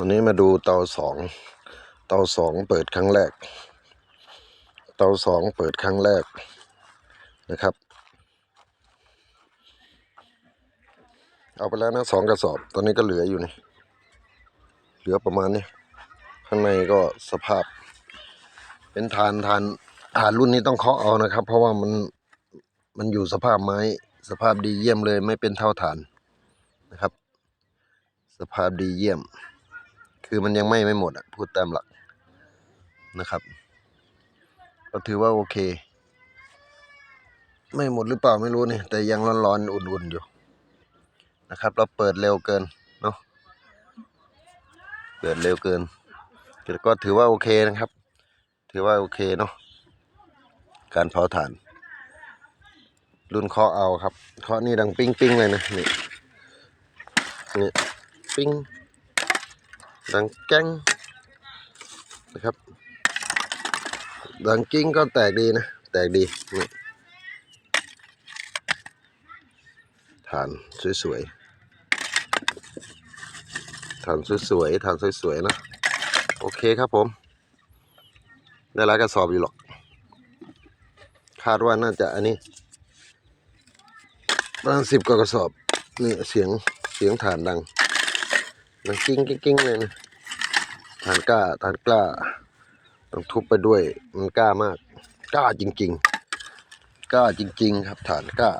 วันนี้มาดูเตาสอง เตาสองเปิดครั้งแรก เตาสองเปิดครั้งแรกนะครับ เอาไปแล้วนะสองกระสอบ ตอนนี้ก็เหลืออยู่นี่ เหลือประมาณนี้ ข้างในก็สภาพ เป็นฐานฐานฐานรุ่นนี้ต้องเคาะเอานะครับ เพราะว่ามันมันอยู่สภาพไม้ สภาพดีเยี่ยมเลยไม่เป็นเท่าฐานนะครับ สภาพดีเยี่ยม คือมันยังไหม่ไม่หมดอะพูดตามหลักนะครับ ก็ถือว่าโอเค ไม่หมดหรือเปล่าไม่รู้นี่แต่ยังร้อนๆอุ่นๆอยู่นะครับ เราเปิดเร็วเกินเนาะเปิดเร็วเกินแต่ก็ถือว่าโอเคนะครับ ถือว่าโอเคเนาะการเผาถ่าน รุ่นเคาะเอาครับเคาะนี่ดังปิ้งปิ้งๆเลยนะนี่นี่ปิ้ง ดังแก้งนะครับ ดังกิ้งก็แตกดีนะ แตกดีนี่ฐานสวยๆฐานสวยๆฐานสวยๆนะ โอเคครับผม ได้หลายกระสอบอยู่หรอก คาดว่าน่าจะอันนี้ประมาณสิบกว่ากระสอบ นี่เสียงเสียงฐานดัง ดังกิ้งกิ้งกิ้งเลยนะฐานกล้าฐานกล้า ต้องทุบไปด้วย มันกล้ามาก กล้าจริง ๆ กล้าจริง ๆ ครับฐานกล้า